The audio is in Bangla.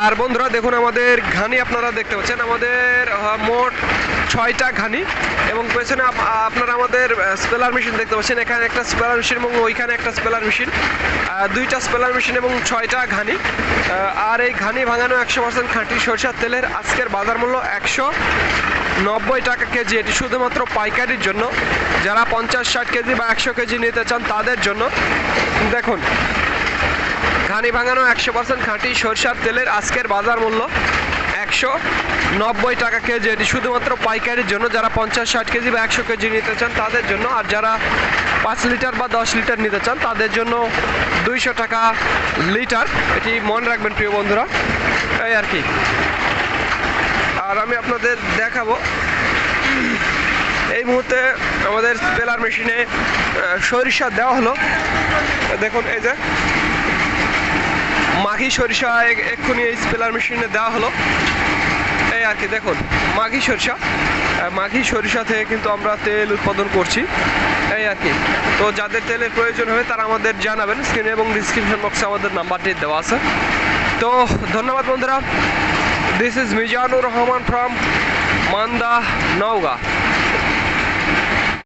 আর বন্ধুরা দেখুন আমাদের ঘানি আপনারা দেখতে পাচ্ছেন, আমাদের মোট ছয়টা ঘানি এবং পেছনে আপনারা আমাদের স্পেলার মেশিন দেখতে পাচ্ছেন, এখানে একটা স্পেলার মেশিন এবং ওইখানে একটা স্পেলার মেশিন দুইটা স্পেলার মেশিন এবং ছয়টা ঘানি আর এই ঘানি ভাঙানো একশো পার্সেন্ট খাঁটি সরষের তেলের আজকের বাজার মূল্য একশো নব্বই টাকা কেজি। এটি শুধুমাত্র পাইকারির জন্য, যারা পঞ্চাশ ষাট কেজি বা একশো কেজি নিতে চান তাদের জন্য। দেখুন ঘানি ভাঙানো একশো পার্সেন্ট খাঁটি সরষার তেলের আজকের বাজার মূল্য একশো নব্বই টাকা কেজি। এটি শুধুমাত্র পাইকারির জন্য, যারা পঞ্চাশ ষাট কেজি বা একশো কেজি নিতে চান তাদের জন্য, আর যারা পাঁচ লিটার বা দশ লিটার নিতে চান তাদের জন্য দুইশো টাকা লিটার। এটি মনে রাখবেন প্রিয় বন্ধুরা, এই আর কি। আর আমি আপনাদের দেখাবো, এই মুহূর্তে আমাদের স্পেলার মেশিনে সরিষা দেওয়া হলো। দেখুন, এই যে মাঘি সরিষা এক্ষুনি এই স্পেলার মেশিনে দেওয়া হলো। এই আর কি, দেখুন মাঘি সরিষা। মাঘি সরিষা থেকে কিন্তু আমরা তেল উৎপাদন করছি। এই আর কি, তো যাদের তেলের প্রয়োজন হবে তারা আমাদের জানাবেন স্ক্রিনে এবং ডিসক্রিপশন বক্সে আমাদের নাম্বারটি দেওয়া আছে। তো ধন্যবাদ বন্ধুরা। This is Mizanur Rahman from Manda, Naogaon.